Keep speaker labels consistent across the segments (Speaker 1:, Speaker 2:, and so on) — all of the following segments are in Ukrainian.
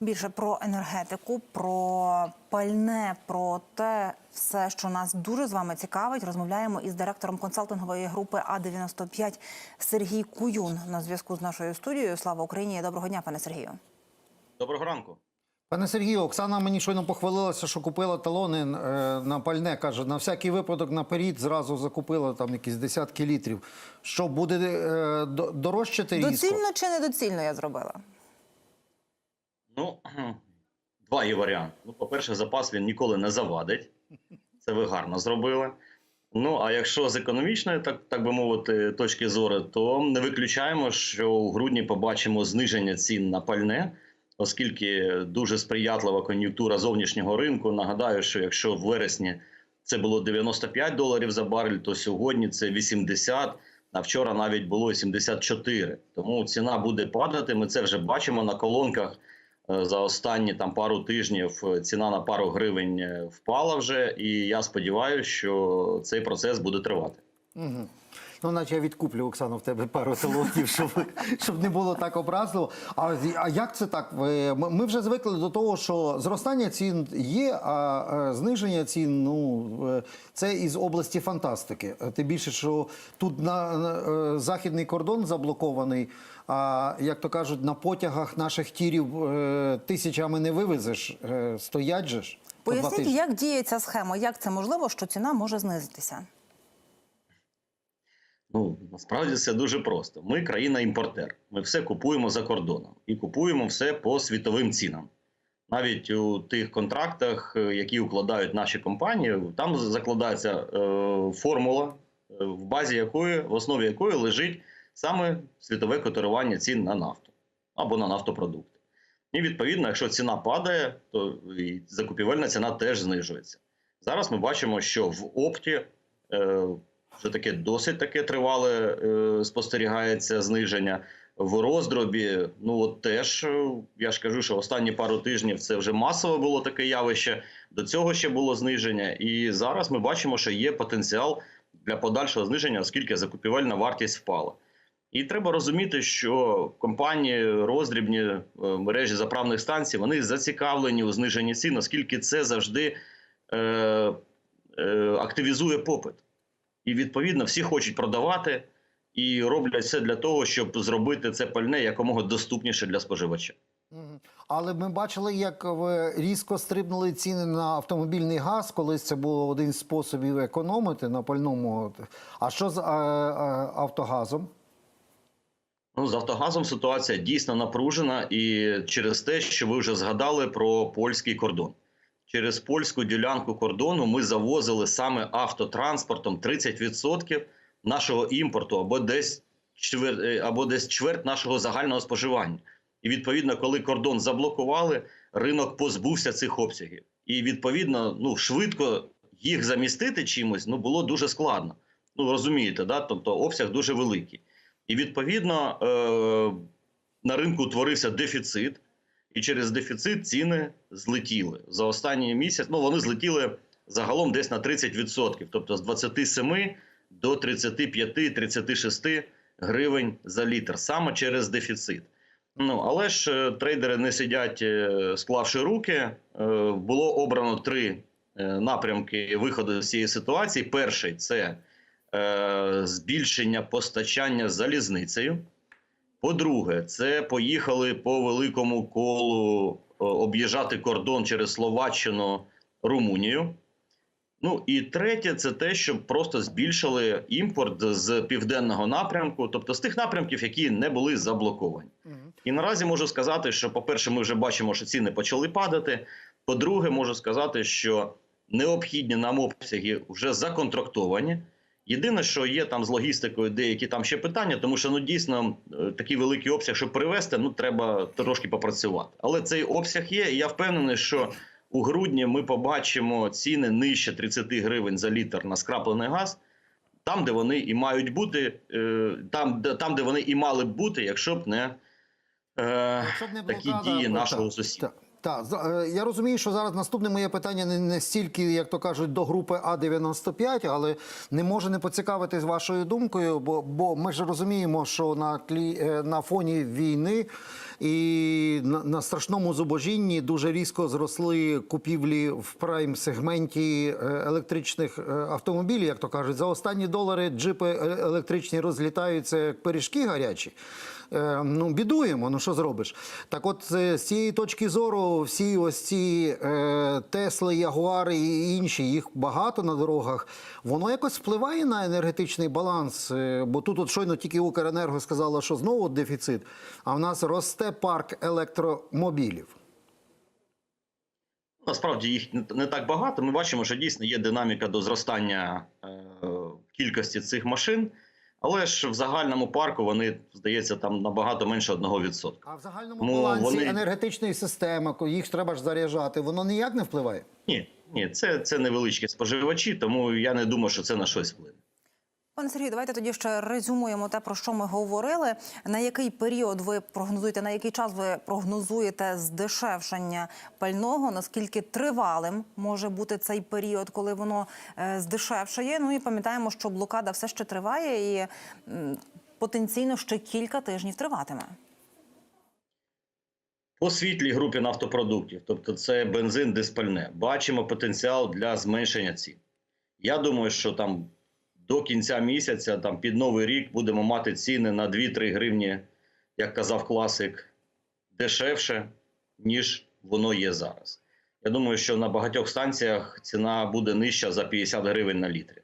Speaker 1: Більше про енергетику, про пальне, про те, все, що нас дуже з вами цікавить. Розмовляємо із директором консалтингової групи А 95 Сергій Куюн на зв'язку з нашою студією. Слава Україні! Доброго дня, пане Сергію.
Speaker 2: Доброго ранку.
Speaker 3: Пане Сергію, Оксана мені щойно похвалилася, що купила талони е, на пальне. Каже, на всякий випадок наперед зразу закупила там якісь десятки літрів. Що буде е, до- дорожчати різко?
Speaker 1: Доцільно чи недоцільно я зробила?
Speaker 2: Ну, два є варіанти. Ну, по-перше, запас він ніколи не завадить. Це ви гарно зробили. Ну, а якщо з економічної, так, так би мовити, точки зору, то не виключаємо, що у грудні побачимо зниження цін на пальне, оскільки дуже сприятлива кон'юнктура зовнішнього ринку. Нагадаю, що якщо в вересні це було 95 доларів за барель, то сьогодні це 80, а вчора навіть було 74. Тому ціна буде падати. Ми це вже бачимо на колонках. Е, За останні там пару тижнів е, ціна на пару гривень е, впала вже, і я сподіваюся, що цей процес буде тривати.
Speaker 3: Угу. Ну, наче я відкуплю Оксану в тебе пару талонів, щоб, щоб не було так образливо. А, а як це так? Ви- Ми вже звикли до того, що зростання цін є, а е, зниження цін ну е, це із області фантастики. Е, Тим більше, що тут на, на е, західний кордон заблокований. А як то кажуть, на потягах наших тірів е, тисячами не вивезеш, е, стоять же ж.
Speaker 1: Поясніть, як діє ця схема? Як це можливо, що ціна може знизитися?
Speaker 2: Ну насправді це дуже просто. Ми країна-імпортер. Ми все купуємо за кордоном і купуємо все по світовим цінам. Навіть у тих контрактах, е, які укладають наші компанії, там закладається е, формула, е, в базі якої, в основі якої лежить саме світове котирування цін на нафту або на нафтопродукти. І відповідно, якщо ціна падає, то і закупівельна ціна теж знижується. Зараз ми бачимо, що в опті е, вже таке досить таке тривале е, спостерігається зниження. В роздробі, ну от теж е, я ж кажу, що останні пару тижнів це вже масово було таке явище. До цього ще було зниження, і зараз ми бачимо, що є потенціал для подальшого зниження, оскільки закупівельна вартість впала. І треба розуміти, що компанії роздрібні е, мережі заправних станцій вони зацікавлені у зниженні цін, оскільки це завжди е, е, активізує попит. І відповідно всі хочуть продавати і роблять все для того, щоб зробити це пальне якомога доступніше для споживача.
Speaker 3: Але ми бачили, як ви різко стрибнули ціни на автомобільний газ. Колись це був один з способів економити на пальному. А що з е, е, автогазом?
Speaker 2: Ну, з Автогазом ситуація дійсно напружена, і через те, що ви вже згадали про польський кордон. Через польську ділянку кордону ми завозили саме автотранспортом 30% нашого імпорту або десь чверть, е, або десь чверть нашого загального споживання. І відповідно, коли кордон заблокували, ринок позбувся цих обсягів. І відповідно, ну швидко їх замістити чимось ну було дуже складно. Ну розумієте, да? тобто обсяг дуже великий. І відповідно е, на ринку утворився дефіцит, і через дефіцит ціни злетіли за останній місяць. Ну вони злетіли загалом десь на 30%, тобто з 27 до 35-36 гривень за літр, саме через дефіцит. Ну але ж е, трейдери не сидять, е, склавши руки. Е, Було обрано три напрямки виходу з цієї ситуації. Перший це збільшення постачання залізницею. По-друге, це поїхали по великому колу е, об'їжджати кордон через Словаччину, Румунію. Ну і третє, це те, щоб просто збільшили імпорт з південного напрямку, тобто з тих напрямків, які не були заблоковані. І наразі можу сказати, що, по-перше, ми вже бачимо, що ціни почали падати. По-друге, можу сказати, що необхідні нам обсяги вже законтрактовані. Єдине, що є там з логістикою, деякі там ще питання, тому що ну дійсно е, такий великий обсяг, щоб привезти, ну треба трошки попрацювати. Але цей обсяг є, і я впевнений, що у грудні ми побачимо ціни нижче 30 гривень за літр на скраплений газ, там, де вони і мають бути, е, там, де, там, де вони і мали б бути, якщо б не, е,
Speaker 3: Якщо б не
Speaker 2: такі
Speaker 3: блокада,
Speaker 2: дії нашого сусіда.
Speaker 3: Так, е, я розумію, що зараз наступне моє питання не, стільки, як то кажуть, до групи А95, але не можу не поцікавитись вашою думкою, бо, бо ми ж розуміємо, що на тлі е, на фоні війни І на, на страшному зубожінні дуже різко зросли купівлі в прайм-сегменті е, електричних автомобілів, як то кажуть. За останні долари джипи електричні розлітаються як пиріжки гарячі. Е, Ну, бідуємо, ну що зробиш? Так от е, з цієї точки зору, всі ось ці е, Тесли, Ягуари і інші, їх багато на дорогах. Воно якось впливає на енергетичний баланс. Е, Бо тут от щойно тільки Укренерго сказала, що знову дефіцит, а в нас росте парк електромобілів.
Speaker 2: Насправді їх не- так багато. Ми бачимо, що дійсно є динаміка до зростання кількості цих машин, але ж в загальному парку вони, здається, там набагато менше 1%.
Speaker 3: А в загальному балансі
Speaker 2: вони-
Speaker 3: енергетичної системи, їх ж треба ж заряджати, воно ніяк не впливає.
Speaker 2: Ні, ні, це, це невеличкі споживачі, тому я не думаю, що це на щось вплине.
Speaker 1: Пане Сергію, давайте тоді ще резюмуємо те, про що ми говорили. На який період ви прогнозуєте, на який час ви прогнозуєте здешевшення пального? Наскільки тривалим може бути цей період, коли воно е, здешевшає? Ну і пам'ятаємо, що блокада все ще триває і потенційно ще кілька тижнів триватиме.
Speaker 2: По світлій групі нафтопродуктів, тобто це бензин, диспальне, бачимо потенціал для зменшення цін. Я думаю, що там до кінця місяця, там під новий рік, будемо мати ціни на 2-3 гривні, як казав класик, дешевше, ніж воно є зараз. Я думаю, що на багатьох станціях ціна буде нижча за 50 гривень на літрі.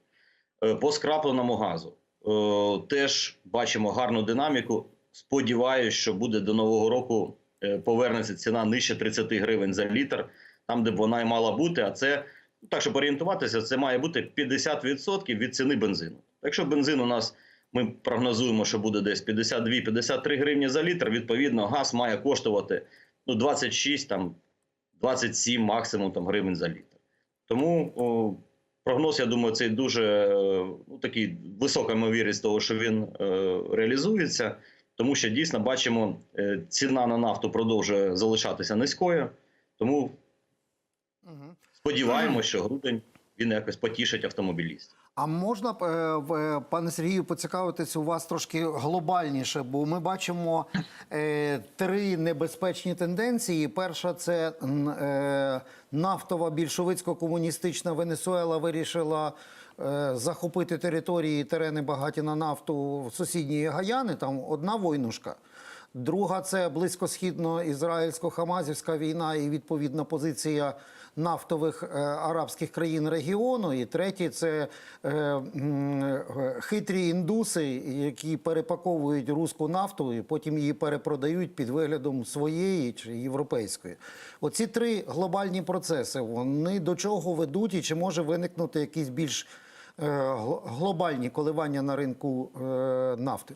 Speaker 2: Е, По скрапленому газу е, теж бачимо гарну динаміку. Сподіваюсь, що буде до нового року е, повернеться ціна нижче 30 гривень за літр, там, де б вона і мала бути. А це так, щоб орієнтуватися, це має бути 50% від ціни бензину. Якщо бензин у нас ми прогнозуємо, що буде десь 52-53 гривні за літр, відповідно, газ має коштувати ну, 26, там, 27 максимум там, гривень за літр. Тому о, прогноз, я думаю, цей дуже е, ну, такий висока ймовірність того, що він е, реалізується, тому що дійсно бачимо, е, ціна на нафту продовжує залишатися низькою. Тому сподіваємося, що грудень він якось потішить автомобілістів.
Speaker 3: А можна, е, е, пане Сергію, поцікавитись у вас трошки глобальніше, бо ми бачимо е, три небезпечні тенденції. Перша це нафтова більшовицько-комуністична Венесуела вирішила захопити території терени багаті на нафту в сусідньої Гаяни. Там одна войнушка. Друга це близькосхідно-ізраїльсько-хамазівська війна і відповідна позиція нафтових е, арабських країн регіону. І третє це е, е, хитрі індуси, які перепаковують руську нафту і потім її перепродають під виглядом своєї чи європейської. Оці три глобальні процеси вони до чого ведуть, і чи може виникнути якісь більш глобальні коливання на ринку нафти?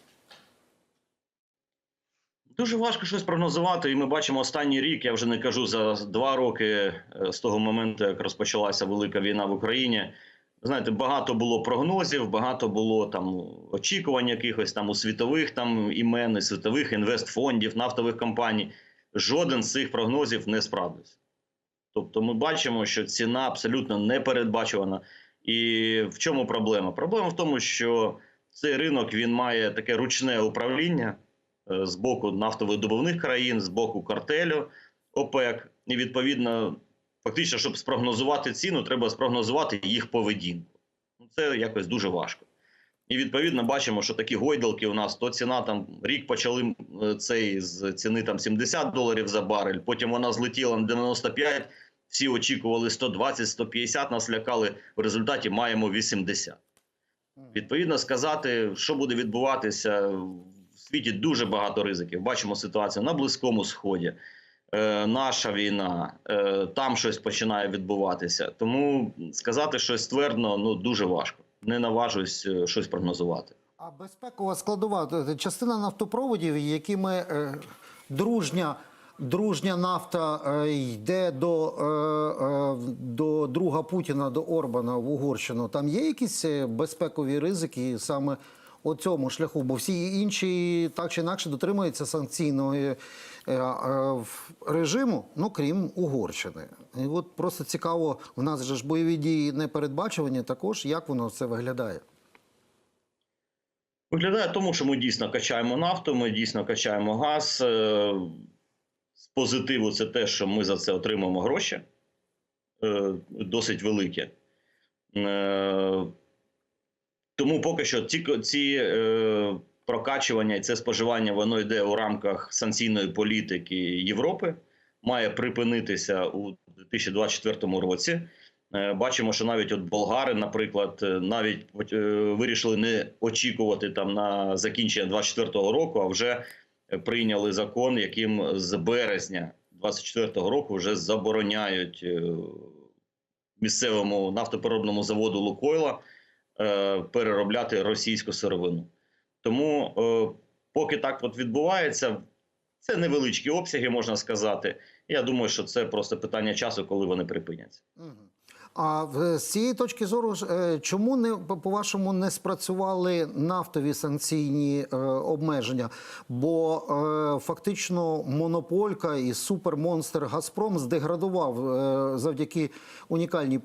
Speaker 2: Дуже важко щось прогнозувати, і ми бачимо останній рік. Я вже не кажу за два роки е, з того моменту, як розпочалася велика війна в Україні. Знаєте, багато було прогнозів, багато було там очікувань якихось там у світових там імен, світових інвестфондів, нафтових компаній. Жоден з цих прогнозів не справдився. Тобто, ми бачимо, що ціна абсолютно не передбачувана. І в чому проблема? Проблема в тому, що цей ринок він має таке ручне управління з боку нафтовидобувних країн, з боку картелю ОПЕК. І відповідно, фактично, щоб спрогнозувати ціну, треба спрогнозувати їх поведінку. Ну, Це якось дуже важко. І відповідно бачимо, що такі гойдалки у нас то ціна там рік почали е, цей з ціни там 70 доларів за барель, потім вона злетіла на 95, всі очікували 120, 150, нас лякали. В результаті маємо 80. Відповідно, сказати, що буде відбуватися в світі дуже багато ризиків. Бачимо ситуацію на Близькому Сході, е, наша війна, е, там щось починає відбуватися. Тому сказати щось ствердно ну, дуже важко. Не наважуюсь е, щось прогнозувати.
Speaker 3: А безпекова складова частина нафтопроводів, якими е, дружня, дружня нафта е, йде до, е, е, до друга Путіна, до Орбана в Угорщину. Там є якісь е, безпекові ризики саме цьому шляху, бо всі інші так чи інакше дотримуються санкційного е, е, режиму, ну крім Угорщини. І от просто цікаво, в нас же ж бойові дії не передбачувані, також як воно це виглядає.
Speaker 2: Виглядає тому, що ми дійсно качаємо нафту, ми дійсно качаємо газ. Е, З позитиву це те, що ми за це отримаємо гроші досить великі. Тому поки що ці, ці е, прокачування і це споживання воно йде у рамках санкційної політики Європи, має припинитися у 2024 році. Е, Бачимо, що навіть от болгари, наприклад, е, навіть е, вирішили не очікувати там на закінчення 2024 року, а вже прийняли закон, яким з березня 2024 року вже забороняють е, місцевому нафтопереробному заводу Лукойла переробляти російську сировину. Тому, е, поки так от відбувається, це невеличкі обсяги, можна сказати. Я думаю, що це просто питання часу, коли вони припиняться.
Speaker 3: А з цієї точки зору, е, чому не по- по-вашому не спрацювали нафтові санкційні е, обмеження? Бо е, фактично монополька і супермонстр Газпром здеградував завдяки унікальній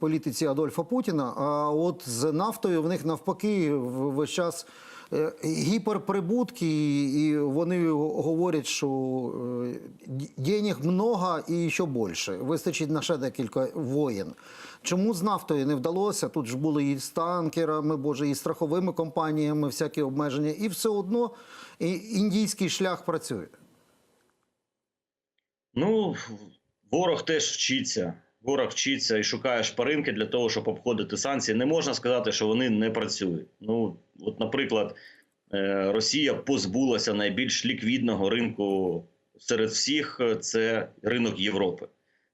Speaker 3: політиці Адольфа Путіна. А от з нафтою в них навпаки весь час. Е, Гіперприбутки, і- вони говорять, що е, денег много і ще більше. Вистачить на ще декілька воєн. Чому з нафтою не вдалося? Тут ж були і з танкерами, боже, і страховими компаніями всякі обмеження, і все одно індійський шлях працює.
Speaker 2: Ну, ворог теж вчиться. Ворог вчиться і шукає шпаринки для того, щоб обходити санкції. Не можна сказати, що вони не працюють. Ну, от, наприклад, е, Росія позбулася найбільш ліквідного ринку серед всіх це ринок Європи.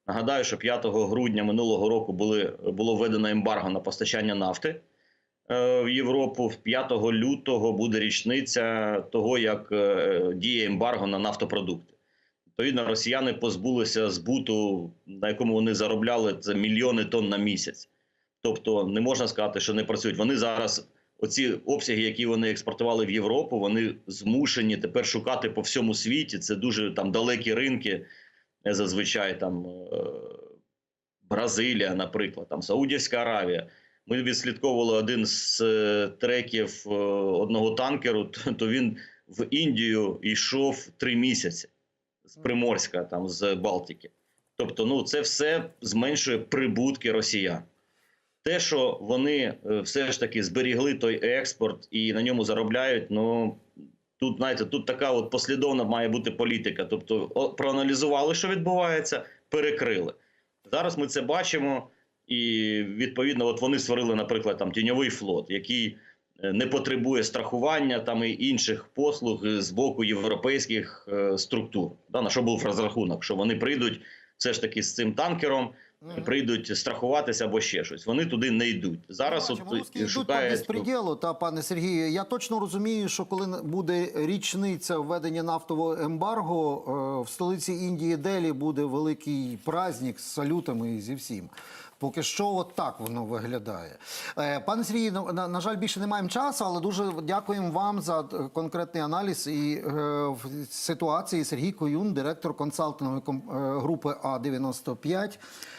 Speaker 2: Нагадаю, що 5 грудня минулого року були, було введено ембарго на постачання нафти е, в Європу. 5 лютого буде річниця того, як е, діє ембарго на нафтопродукти. Відповідно, росіяни позбулися збуту, на якому вони заробляли це мільйони тонн на місяць. Тобто не можна сказати, що не працюють. Вони зараз, оці обсяги, які вони експортували в Європу, вони змушені тепер шукати по всьому світі. Це дуже там далекі ринки, е, зазвичай там е, Бразилія, наприклад, там Саудівська Аравія. Ми відслідковували один з е, треків одного танкеру, то він в Індію йшов три місяці з Приморська, там з Балтики. Тобто, ну це все зменшує прибутки росіян. Те, що вони е, все ж таки зберігли той експорт і на ньому заробляють, ну тут, знаєте, тут така от послідовна має бути політика. Тобто, проаналізували, що відбувається, перекрили. Зараз ми це бачимо, і відповідно, от вони створили, наприклад, там тіньовий флот, який не потребує страхування там і інших послуг з боку європейських е, структур. Да, на що був розрахунок, що вони прийдуть все ж таки з цим танкером, прийдуть страхуватися або ще щось. Вони туди не йдуть. Зараз от
Speaker 3: русські йдуть по безпреділу, та пане Сергію. Я точно розумію, що коли буде річниця введення нафтового ембарго е, в столиці Індії Делі буде великий праздник з салютами і зі всім. Поки що, от так воно виглядає. Е, Пане Сергій, на, на, жаль, більше не маємо часу, але дуже дякуємо вам за конкретний аналіз і е, ситуації. Сергій Коюн, директор консалтингової е, групи А 95